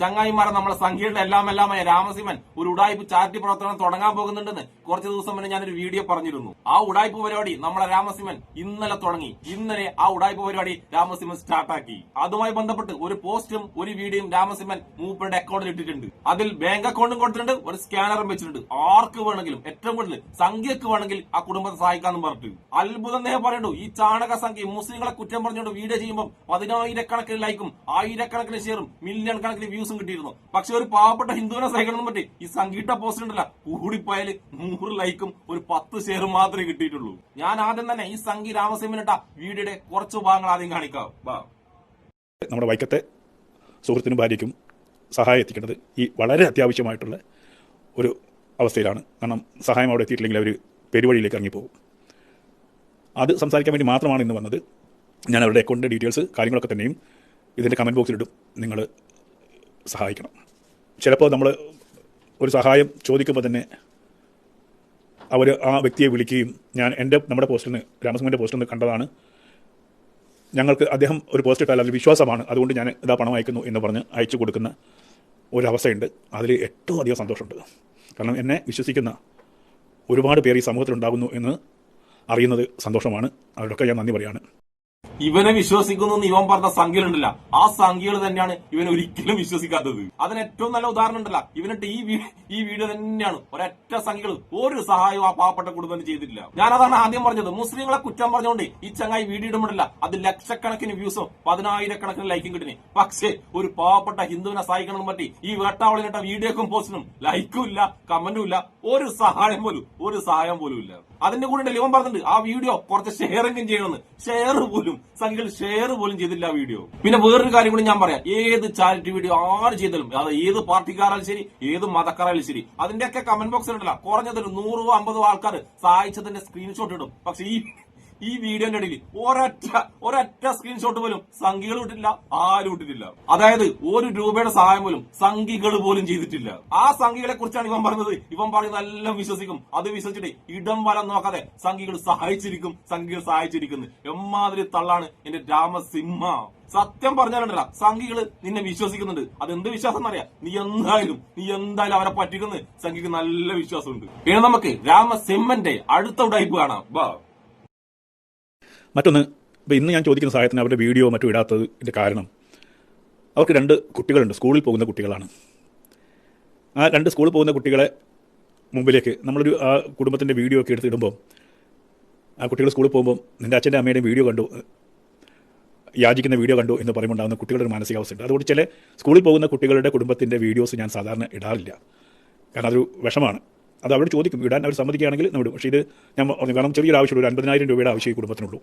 ചങ്ങായിമാരെ നമ്മുടെ സംഖ്യയുടെ എല്ലാം എല്ലാമായ രാമസിമൻ ഒരു ഉടായ്പ ചാരിറ്റി പ്രവർത്തനം തുടങ്ങാൻ പോകുന്നുണ്ടെന്ന് കുറച്ച് ദിവസം മുന്നേ ഞാനൊരു വീഡിയോ പറഞ്ഞിരുന്നു. ആ ഉടായ്പ പരിപാടി നമ്മുടെ രാമസിമൻ ഇന്നലെ തുടങ്ങി. ഇന്നലെ ആ ഉടായ്പ പരിപാടി രാമസിംഹൻ സ്റ്റാർട്ടാക്കി. അതുമായി ബന്ധപ്പെട്ട് ഒരു പോസ്റ്റും ഒരു വീഡിയോയും രാമസിമൻ മൂപ്പരുടെ അക്കൗണ്ടിൽ ഇട്ടിട്ടുണ്ട്. അതിൽ ബാങ്ക് അക്കൗണ്ടും കൊടുത്തിട്ടുണ്ട് ഒരു സ്കാനറും വെച്ചിട്ടുണ്ട്. ആർക്ക് വേണമെങ്കിലും ഏറ്റവും കൂടുതൽ സംഖ്യക്ക് വേണമെങ്കിൽ ആ കുടുംബത്തെ സഹായിക്കാന്ന് പറഞ്ഞിട്ട്. അത്ഭുതം നേഹം പറയുന്നു ഈ ചാണക സംഖ്യ മുസ്ലിങ്ങളെ കുറ്റം പറഞ്ഞുകൊണ്ട് വീഡിയോ ചെയ്യുമ്പോൾ പതിനായിരക്കണക്കിന് ലൈക്കും ആയിരക്കണക്കിന് ഷെയറും മില്യൺ കണക്കിന് വ്യൂസും കിട്ടിയിരുന്നു. പക്ഷെ ഒരു പാവപ്പെട്ട ഹിന്ദുവിനെ സഹിക്കണം പറ്റി ഈ സംഗീത പോസ്റ്റ് ഉണ്ടല്ല കൂടിപ്പോയാൽ നൂറ് ലൈക്കും ഒരു പത്ത് ഷെയർ മാത്രമേ കിട്ടിയിട്ടുള്ളൂ. ഞാൻ ആദ്യം തന്നെ ഈ സംഗീ രാമസിംഹനിട്ട വീഡിയോയുടെ കുറച്ച് ഭാഗങ്ങൾ ആദ്യം കാണിക്കാം. നമ്മുടെ വൈക്കത്തെ സുഹൃത്തിനും ഭാര്യയ്ക്കും സഹായം എത്തിക്കേണ്ടത് ഈ വളരെ അത്യാവശ്യമായിട്ടുള്ള ഒരു അവസ്ഥയിലാണ്. കാരണം സഹായം അവിടെ എത്തിയിട്ടില്ലെങ്കിൽ അവർ പെരുവഴിയിലേക്ക് ഇറങ്ങിപ്പോകും. അത് സംസാരിക്കാൻ വേണ്ടി മാത്രമാണ് ഇന്ന് വന്നത്. ഞാൻ അവരുടെ അക്കൗണ്ടിന്റെ ഡീറ്റെയിൽസ് കാര്യങ്ങളൊക്കെ തന്നെയും ഇതിന്റെ കമന്റ് ബോക്സിലിടും നിങ്ങൾ സഹായിക്കണം. ചിലപ്പോൾ നമ്മൾ ഒരു സഹായം ചോദിക്കുമ്പോൾ തന്നെ അവർ ആ വ്യക്തിയെ വിളിക്കുകയും ഞാൻ എന്റെ നമ്മുടെ പോസ്റ്റിന് രാമസിംഹന്റെ പോസ്റ്റിൽ കണ്ടതാണ്. ഞങ്ങൾക്ക് അദ്ദേഹം ഒരു പോസ്റ്റ് ഇട്ടാൽ അതിൽ വിശ്വാസമാണ്. അതുകൊണ്ട് ഞാൻ ഇതാ പണം അയക്കുന്നു എന്ന് പറഞ്ഞ് അയച്ചു കൊടുക്കുന്ന ഒരവസ്ഥയുണ്ട്. അതിൽ ഏറ്റവും അധികം സന്തോഷമുണ്ട്. കാരണം എന്നെ വിശ്വസിക്കുന്ന ഒരുപാട് പേർ ഈ സമൂഹത്തിലുണ്ടാകുന്നു എന്ന് അറിയുന്നത് സന്തോഷമാണ്. അവരൊക്കെ ഞാൻ നന്ദി പറയാണ്. ഇവനെ വിശ്വസിക്കുന്നു എന്ന് ഇവൻ പറഞ്ഞ സംഖ്യകളുണ്ടല്ല. ആ സംഖ്യകൾ തന്നെയാണ് ഇവൻ ഒരിക്കലും വിശ്വസിക്കാത്തത്. അതിന് ഏറ്റവും നല്ല ഉദാഹരണം ഉണ്ടല്ല. ഇവനിട്ട് ഈ ഈ വീഡിയോ തന്നെയാണ് ഒരൊറ്റ സംഖ്യകൾ ഒരു സഹായവും ആ പാവപ്പെട്ട കുടുംബത്തിന് ചെയ്തിട്ടില്ല. ഞാൻ അതാണ് ആദ്യം പറഞ്ഞത്. മുസ്ലിങ്ങളെ കുറ്റം പറഞ്ഞുകൊണ്ട് ഈ ചങ്ങായി വീഡിയോ ഇടുമ്പോഴല്ല അത് ലക്ഷക്കണക്കിന് വ്യൂസും പതിനായിരക്കണക്കിന് ലൈക്കും കിട്ടിനെ. പക്ഷേ ഒരു പാവപ്പെട്ട ഹിന്ദുവിനെ സഹായിക്കണം പറ്റി ഈ വേട്ടാവളിനിട്ട വീഡിയോക്കും പോസ്റ്റിനും ലൈക്കും ഇല്ല കമന്റും ഇല്ല ഒരു സഹായം പോലും ഒരു സഹായം പോലും ഇല്ല അതിന്റെ കൂടെ ഇവൻ പറഞ്ഞിട്ടുണ്ട് ആ വീഡിയോ കുറച്ച് ഷെയറെങ്കിലും ചെയ്യണമെന്ന്. ഷെയർ പോലും സംഖ്യകൾ ഷെയർ പോലും ചെയ്തില്ല വീഡിയോ പിന്നെ വേറൊരു കാര്യം കൂടി ഞാൻ പറയാം. ഏത് ചാരിറ്റി വീഡിയോ ആര് ചെയ്താലും അത് ഏത് പാർട്ടിക്കാരായാലും ശരി ഏത് മതക്കാരായാലും ശരി അതിന്റെയൊക്കെ കമന്റ് ബോക്സിൽ ഉണ്ടല്ലോ. കുറഞ്ഞതൊരു നൂറോ അമ്പതോ ആൾക്കാർ സഹായിച്ചതിന്റെ സ്ക്രീൻഷോട്ട് ഇടും. പക്ഷെ ഈ ഈ വീഡിയോന്റെ ഇടയിൽ ഒരൊറ്റ ഒരൊറ്റ സ്ക്രീൻഷോട്ട് പോലും സംഘികൾ വിട്ടില്ല ആരും വിട്ടിട്ടില്ല അതായത് ഒരു രൂപയുടെ സഹായം പോലും സംഘികൾ പോലും ചെയ്തിട്ടില്ല. ആ സംഘികളെ കുറിച്ചാണ് ഇവൻ പറഞ്ഞത്. ഇവൻ പറയുന്നത് എല്ലാം വിശ്വസിക്കും. അത് വിശ്വസിച്ചിട്ട് ഇടം വരം നോക്കാതെ സംഘികൾ സഹായിച്ചിരിക്കും സംഘികൾ സഹായിച്ചിരിക്കുന്നു. എമ്മാതിരി തള്ളാണ് എന്റെ രാമസിംഹ. സത്യം പറഞ്ഞാലുണ്ടല്ല സംഘികൾ നിന്നെ വിശ്വസിക്കുന്നുണ്ട്. അത് എന്ത് വിശ്വാസം എന്നറിയാം? നീ എന്തായാലും നീ എന്തായാലും അവരെ പറ്റിക്കുന്ന സംഘിക്ക് നല്ല വിശ്വാസമുണ്ട്. ഇനി നമുക്ക് രാമസിംഹന്റെ അടുത്ത ഉടായ്പ് കാണാം. വാ മറ്റൊന്ന് ഇപ്പോൾ ഇന്ന് ഞാൻ ചോദിക്കുന്ന സഹായത്തിന് അവരുടെ വീഡിയോ മറ്റും ഇടാത്തതിന്റെ കാരണം. അവർക്ക് രണ്ട് കുട്ടികളുണ്ട് സ്കൂളിൽ പോകുന്ന കുട്ടികളാണ്. ആ രണ്ട് സ്കൂളിൽ പോകുന്ന കുട്ടികളെ മുമ്പിലേക്ക് നമ്മളൊരു ആ കുടുംബത്തിന്റെ വീഡിയോ ഒക്കെ എടുത്തിടുമ്പോൾ ആ കുട്ടികൾ സ്കൂളിൽ പോകുമ്പോൾ നിന്റെ അച്ഛന്റെ അമ്മയുടെയും വീഡിയോ കണ്ടു യാചിക്കുന്ന വീഡിയോ കണ്ടു എന്ന് പറയുമ്പോൾ ഉണ്ടാകുന്ന കുട്ടികളുടെ മാനസികാവസ്ഥയുണ്ട്. അതുകൊണ്ട് ചില സ്കൂളിൽ പോകുന്ന കുട്ടികളുടെ കുടുംബത്തിന്റെ വീഡിയോസ് ഞാൻ സാധാരണ ഇടാറില്ല. കാരണം അതൊരു വിഷമാണ്. അത് അവിടെ ചോദിക്കും ഇടാൻ അവർ സമ്മതിക്കുകയാണെങ്കിൽ നമ്മൾ പക്ഷേ ഇത് ഞാൻ കാരണം ചെറിയൊരു ആവശ്യമുള്ളൂ ഒരു അൻപതിനായിരം രൂപയുടെ ആവശ്യം ഈ കുടുംബത്തിനുള്ളൂ.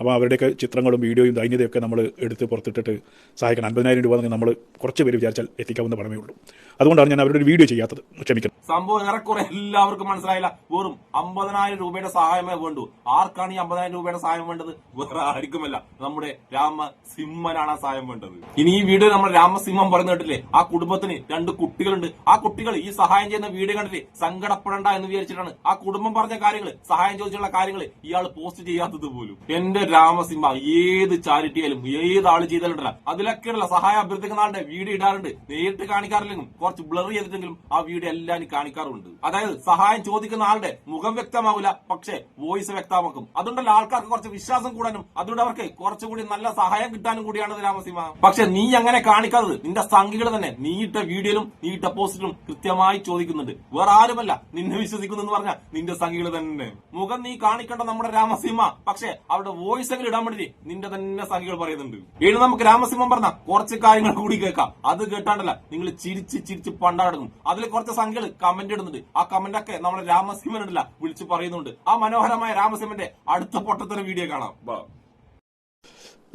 അപ്പോൾ അവരുടെയൊക്കെ ചിത്രങ്ങളും വീഡിയോയും ദൈന്യതയൊക്കെ നമ്മൾ എടുത്ത് പുറത്തിട്ടിട്ട് സഹായിക്കണം. അൻപതിനായിരം രൂപ നമ്മൾ കുറച്ച് പേര് വിചാരിച്ചാൽ എത്തിക്കാവുന്ന പണമേ ഉള്ളൂ. അതുകൊണ്ടാണ് ഞാൻ അവരുടെ ഒരു വീഡിയോ ചെയ്യാത്തത്. ക്ഷമിക്കണം. സംഭവം ഏറെക്കുറെ എല്ലാവർക്കും മനസ്സിലായില്ല. വെറും അമ്പതിനായിരം രൂപയുടെ സഹായമേ വേണ്ടു. ആർക്കാണ് ഈ അമ്പതിനായിരം രൂപയുടെ സഹായം വേണ്ടത്? വേറെ ആർക്കുമല്ല. നമ്മുടെ രാമസിംഹനാണ് ആ സഹായം വേണ്ടത്. ഇനി ഈ വീഡിയോ നമ്മൾ രാമസിംഹം പറഞ്ഞു കേട്ടില്ലേ? ആ കുടുംബത്തിന് രണ്ട് കുട്ടികളുണ്ട്. ആ കുട്ടികൾ ഈ സഹായം ചെയ്യുന്ന വീഡിയോ കണ്ടില്ലേ? സങ്കടപ്പെടണ്ട എന്ന് വിചാരിച്ചിട്ടാണ് ആ കുടുംബം പറഞ്ഞ കാര്യങ്ങൾ സഹായം ചോദിച്ചുള്ള കാര്യങ്ങൾ ഇയാൾ പോസ്റ്റ് ചെയ്യാത്തത് പോലും. എന്റെ രാമസിംഹ ഏത് ചാരിറ്റി ആയാലും ഏത് ആൾ ചെയ്താലുണ്ടല്ല. അതിലൊക്കെയുള്ള സഹായം അഭ്യർത്ഥിക്കുന്ന ആളുടെ വീഡിയോ ഇടാറുണ്ട്. നേരിട്ട് കാണിക്കാറില്ലെങ്കിലും കുറച്ച് ബ്ലർ ചെയ്തിട്ടെങ്കിലും ആ വീഡിയോ എല്ലാം കാണിക്കാറുണ്ട്. അതായത് സഹായം ചോദിക്കുന്ന ആളുടെ മുഖം വ്യക്തമാവില്ല പക്ഷേ വോയിസ് വ്യക്തമാക്കും. അതുകൊണ്ടല്ല ആൾക്കാർക്ക് കുറച്ച് വിശ്വാസം കൂടാനും അതുകൊണ്ട് അവർക്ക് കുറച്ചുകൂടി നല്ല സഹായം കിട്ടാനും കൂടിയാണ് രാമസിംഹ. പക്ഷെ നീ അങ്ങനെ കാണിക്കാത്തത് നിന്റെ സംഘികൾ തന്നെ നീ ഇട്ട വീഡിയോയിലും നീ ഇട്ട പോസ്റ്റിലും കൃത്യമായി ചോദിക്കുന്നുണ്ട്. വേറെ ആരുമല്ല നിന്നെ വിശ്വസിക്കുന്നു എന്ന് പറഞ്ഞാൽ നിന്റെ സംഘികൾ തന്നെ. മുഖം നീ കാണിക്കേണ്ട നമ്മുടെ രാമസിംഹ. പക്ഷെ അവരുടെ വോയിസ് എങ്കിലും ഇടാൻ വേണ്ടി നിന്റെ തന്നെ സംഖ്യകൾ പറയുന്നുണ്ട്. ഇനി നമുക്ക് രാമസിംഹം പറഞ്ഞ കുറച്ച് കാര്യങ്ങൾ കൂടി കേൾക്കാം. അത് കേട്ടാണ്ടല്ല നിങ്ങൾ ചിരിച്ച് ചിരിച്ച് പണ്ടാടങ്ങും അതിൽ കുറച്ച് സംഖ്യകൾ കമന്റ് ഇടുന്നുണ്ട്. ആ കമന്റ് ഒക്കെ നമ്മുടെ രാമസിംഹനുണ്ടല്ല വിളിച്ച് പറയുന്നുണ്ട്. ആ മനോഹരമായ രാമസിംഹന്റെ അടുത്ത പൊട്ടത്തിന് വീഡിയോ കാണാം.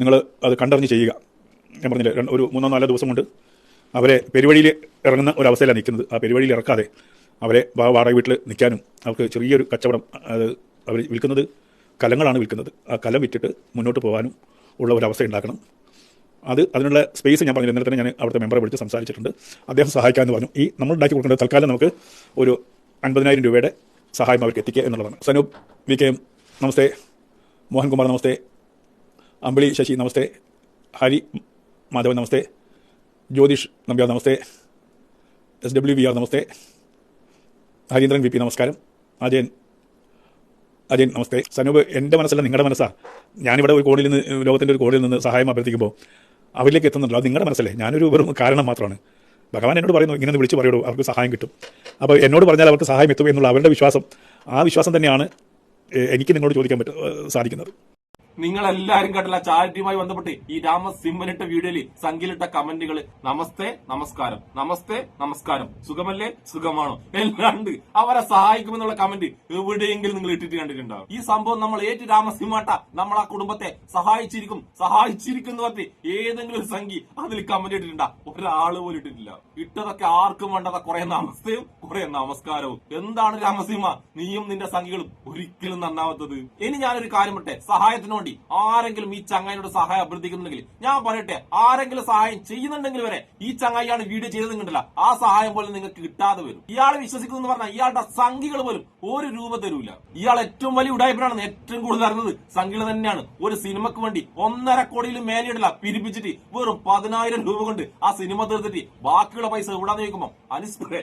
നിങ്ങൾ അത് കണ്ടറിഞ്ഞ് ചെയ്യുക. ഞാൻ പറഞ്ഞില്ലേ ഒരു മൂന്നോ നാലോ ദിവസം കൊണ്ട് അവരെ പെരുവഴിയിൽ ഇറങ്ങുന്ന ഒരു അവസ്ഥയിലാണ് നിൽക്കുന്നത്. ആ പെരുവഴിയിൽ ഇറക്കാതെ അവരെ വാടക വീട്ടിൽ നിൽക്കാനും അവർക്ക് ചെറിയൊരു കച്ചവടം അവർ വിൽക്കുന്നത് കലങ്ങളാണ് വിൽക്കുന്നത്. ആ കലം വിറ്റിട്ട് മുന്നോട്ട് പോകാനും ഉള്ള ഒരു അവസ്ഥ ഉണ്ടാക്കണം. അത് അതിനുള്ള സ്പേസ് ഞാൻ പറഞ്ഞു ഇന്നലെ തന്നെ ഞാൻ അവിടുത്തെ മെമ്പറെ വിളിച്ച് സംസാരിച്ചിട്ടുണ്ട്. അദ്ദേഹം സഹായിക്കാമെന്ന് പറഞ്ഞു. ഈ നമ്മൾ ഉണ്ടാക്കി കൊടുക്കേണ്ടത് തൽക്കാലം നമുക്ക് ഒരു അൻപതിനായിരം രൂപയുടെ സഹായം അവർക്ക് എത്തിക്കുക എന്നുള്ളതാണ്. സനൂപ് വി കെ എം നമസ്തേ. മോഹൻകുമാർ നമസ്തേ. അമ്പിളി ശശി നമസ്തേ. ഹരി മാധവൻ നമസ്തേ. ജ്യോതിഷ് നമ്പ്യാർ നമസ്തേ. എസ് ഡബ്ല്യു വി ആർ നമസ്തേ. ഹരീന്ദ്രൻ വി പി നമസ്കാരം. അജയൻ അജയൻ നമസ്തേ. സനൂപ് എന്റെ മനസ്സല്ല നിങ്ങളുടെ മനസ്സാ. ഞാനിവിടെ ഒരു കോണിൽ നിന്ന് ലോകത്തിന്റെ ഒരു കോണിൽ നിന്ന് സഹായം അഭ്യർത്ഥിക്കുമ്പോൾ അവരിലേക്ക് എത്തുന്നുണ്ടല്ലോ. അത് നിങ്ങളുടെ മനസ്സല്ലേ. ഞാനൊരു വെറും കാരണം മാത്രമാണ്. ഭഗവാൻ എന്നോട് പറയുന്നു ഇങ്ങനെ വിളിച്ച് പറയുള്ളൂ അവർക്ക് സഹായം കിട്ടും. അപ്പോൾ എന്നോട് പറഞ്ഞാൽ അവർക്ക് സഹായം എത്തും എന്നുള്ള അവരുടെ വിശ്വാസം ആ വിശ്വാസം തന്നെയാണ് എനിക്ക് നിങ്ങളോട് ചോദിക്കാൻ പറ്റും സാധിക്കുന്നത്. നിങ്ങൾ എല്ലാരും കണ്ടില്ല ചാരിറ്റിയുമായി ബന്ധപ്പെട്ട് ഈ രാമസിംഹനിട്ട വീഡിയോയിൽ സംഖ്യയിലിട്ട കമന്റുകൾ. നമസ്തേ നമസ്കാരം. നമസ്തേ നമസ്കാരം. സുഖമല്ലേ? സുഖമാണോ? എല്ലാണ്ട് അവരെ സഹായിക്കുമെന്നുള്ള കമന്റ് എവിടെയെങ്കിലും നിങ്ങൾ ഇട്ടിട്ട് കണ്ടിട്ടുണ്ടാവും. ഈ സംഭവം നമ്മൾ ഏറ്റു രാമസിംഹട്ട നമ്മൾ ആ കുടുംബത്തെ സഹായിച്ചിരിക്കും. സഹായിച്ചിരിക്കും എന്ന് പറഞ്ഞ് ഏതെങ്കിലും ഒരു സംഖ്യ അതിൽ കമന്റ് ഇട്ടിട്ടുണ്ടാ. ഒരാൾ പോലും ഇട്ടിട്ടില്ല. ഇട്ടതൊക്കെ ആർക്കും വേണ്ടതാ കുറെ നമസ്തയും കുറെ നമസ്കാരവും. എന്താണ് രാമസിംഹ നീയും നിന്റെ സംഖ്യകളും ഒരിക്കലും നന്നാവാത്തത്. ഇനി ഞാനൊരു കാര്യം പറ്റെ സഹായത്തിന് വേണ്ടി ആരെങ്കിലും ഈ ചങ്ങായിനോട് സഹായം അഭ്യർത്ഥിക്കുന്നുണ്ടെങ്കിൽ ഞാൻ പറയട്ടെ ആരെങ്കിലും സഹായം ചെയ്യുന്നുണ്ടെങ്കിൽ വരെ ഈ ചങ്ങായിയാണ് വീഡിയോ ചെയ്തത് കണ്ടില്ല ആ സഹായം പോലും നിങ്ങൾക്ക് കിട്ടാതെ വരും. ഇയാളെ വിശ്വസിക്കുന്നു എന്ന് പറഞ്ഞാൽ ഇയാളുടെ സംഖ്യകൾ പോലും ഒരു രൂപ തരൂല. ഇയാൾ ഏറ്റവും വലിയ ഉടായ്പനാണെന്ന് ഏറ്റവും കൂടുതൽ അറിഞ്ഞത്. സംഖ്യകൾ തന്നെയാണ്. ഒരു സിനിമക്ക് വേണ്ടി ഒന്നര കോടിയിലും മേലെയിടില്ല പിരിപ്പിച്ചിട്ട് വെറും പതിനായിരം രൂപ കൊണ്ട് ആ സിനിമ തീർത്തിട്ട് ബാക്കിയുള്ള പൈസ എവിടാന്ന് ചോദിക്കുമ്പോ അനിസ്പ്രേ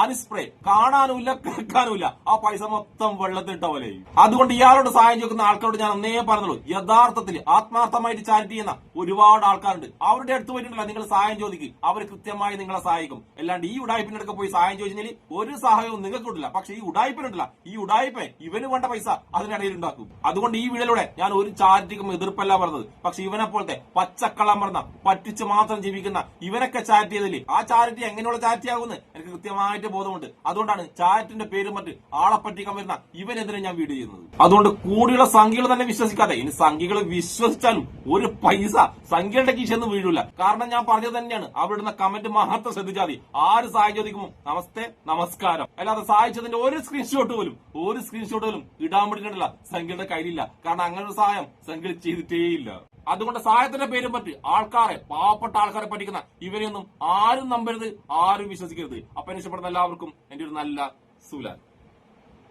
അനിസ്പ്രേ കാണാനുമില്ല കേൾക്കാനുമില്ല. ആ പൈസ മൊത്തം വെള്ളത്തിട്ട പോലെ. അതുകൊണ്ട് ഇയാളോട് സഹായം ചോദിക്കുന്ന ആൾക്കാരോട് ഞാൻ അന്നേ പറഞ്ഞുള്ളൂ. യഥാർത്ഥത്തിൽ ആത്മാർത്ഥമായിട്ട് ചാരിറ്റി ചെയ്യുന്ന ഒരുപാട് ആൾക്കാരുണ്ട്. അവരുടെ അടുത്ത് പോയിട്ടുണ്ടല്ല നിങ്ങൾ സഹായം ചോദിക്കും. അവർ കൃത്യമായി നിങ്ങളെ സഹായിക്കും. അല്ലാണ്ട് ഈ ഉടായ്പിന്റെ അടുക്ക പോയി സഹായം ചോദിച്ചാൽ ഒരു സഹായവും നിങ്ങൾക്ക് കിട്ടില്ല. പക്ഷെ ഈ ഉടായ്പിനുണ്ടല്ല ഈ ഉടായ്പ ഇവന് വേണ്ട പൈസ അതിനിടയിൽ ഉണ്ടാക്കും. അതുകൊണ്ട് ഈ വീടിലൂടെ ഞാൻ ഒരു ചാരിറ്റിക്കും എതിർപ്പല്ല പറഞ്ഞത്. പക്ഷെ ഇവനെ പോലത്തെ പച്ചക്കള്ളം പറഞ്ഞ പറ്റിച്ച് മാത്രം ജീവിക്കുന്ന ഇവനൊക്കെ ചാരിറ്റി ചെയ്തില്ലേ? ആ ചാരിറ്റി എങ്ങനെയുള്ള ചാരിറ്റി ആകുമെന്ന് എനിക്ക് കൃത്യമായിട്ട് ബോധമുണ്ട്. അതുകൊണ്ടാണ് ചാറ്റിന്റെ പേരും മറ്റ് ആളെ പറ്റിക്കാൻ വരുന്ന ഇവനെതിരെ ഞാൻ വീഡിയോ ചെയ്യുന്നത്. അതുകൊണ്ട് കൂടിയുള്ള സംഖ്യകൾ തന്നെ വിശ്വസിക്കാതെ ഇനി സംഖ്യകൾ വിശ്വസിച്ചാലും ഒരു പൈസ സംഖ്യയുടെ കീശൊന്നും വീഴില്ല കാരണം ഞാൻ പറഞ്ഞത് തന്നെയാണ്. അവിടുന്ന് കമന്റ് മഹത്വം ശ്രദ്ധിച്ചാൽ മതി. ആര് സഹായം ചോദിക്കുമോ നമസ്തേ നമസ്കാരം. അല്ലാതെ സഹായിച്ചതിന്റെ ഒരു സ്ക്രീൻഷോട്ട് പോലും ഒരു സ്ക്രീൻഷോട്ട് പോലും ഇടാൻ പിടിക്കണ്ടല്ല സംഖ്യയുടെ കയ്യിലില്ല. കാരണം അങ്ങനെ ഒരു സഹായം സംഖ്യ ചെയ്തിട്ടേയില്ല. അതുകൊണ്ട് സഹായത്തിന്റെ പേരും പറ്റി ആൾക്കാരെ പാവപ്പെട്ട ആൾക്കാരെ പഠിക്കുന്ന ഇവരെയൊന്നും ആരും നമ്പരുത് ആരും വിശ്വസിക്കരുത്. അപ്പൊ എന്നെ ഇഷ്ടപ്പെടുന്ന എല്ലാവർക്കും എന്റെ ഒരു നല്ല സൂലാൻ